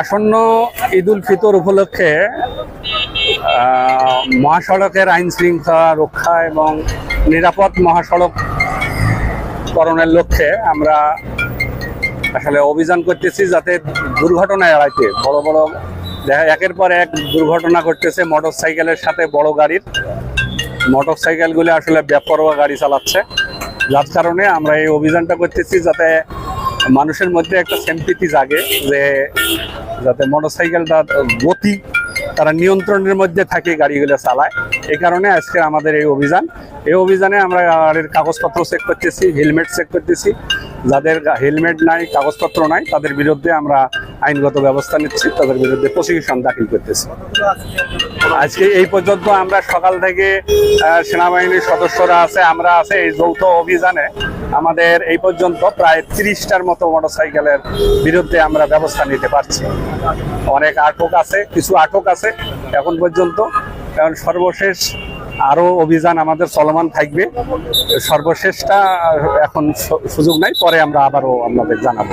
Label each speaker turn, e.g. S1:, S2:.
S1: আসন্ন ঈদ উল ফিতর উপলক্ষে মহাসড়কের আইন শৃঙ্খলা রক্ষা এবং নিরাপদ মহাসড়ক করণের লক্ষ্যে আমরা আসলে অভিযান করতেছি যাতে দুর্ঘটনা এড়াইতে। বড় বড় দেখা, একের পর এক দুর্ঘটনা ঘটতেছে মোটর সাইকেলের সাথে বড় গাড়ির। মোটর সাইকেলগুলো আসলে বেপরোয়া গাড়ি চালাচ্ছে। যার কারণে আমরা এই অভিযানটা করতেছি যাতে মানুষের মধ্যে একটা সেম্পিতি জাগে যে যাতে মোটর সাইকেলটা গতি তারা নিয়ন্ত্রণের মধ্যে থাকে গাড়িগুলো চালায়। এই কারণে আজকে আমাদের এই অভিযান। এই অভিযানে আমরা গাড়ির কাগজপত্র চেক করতেছি হেলমেট চেক করতেছি। যাদের হেলমেট নাই, কাগজপত্র নাই, তাদের বিরুদ্ধে আমরা আইনগত ব্যবস্থা নিচ্ছি, তাদের বিরুদ্ধে প্রসিকিউশন দাখিল করতেছি। আজকে এই পর্যন্ত আমরা সকাল থেকে সেনাবাহিনীর সদস্যরা আছে, আমরা আছে এই যৌথ অভিযানে আমাদের এই পর্যন্ত প্রায় তিরিশটার মতো মোটরসাইকেলের বিরুদ্ধে আমরা ব্যবস্থা নিতে পারছি। অনেক আটক আছে, কিছু আটক আছে এখন পর্যন্ত। কারণ সর্বশেষ আরও অভিযান আমাদের চলমান থাকবে। সর্বশেষটা এখন সুযোগ নাই, পরে আমরা আবারও আপনাদের জানাব।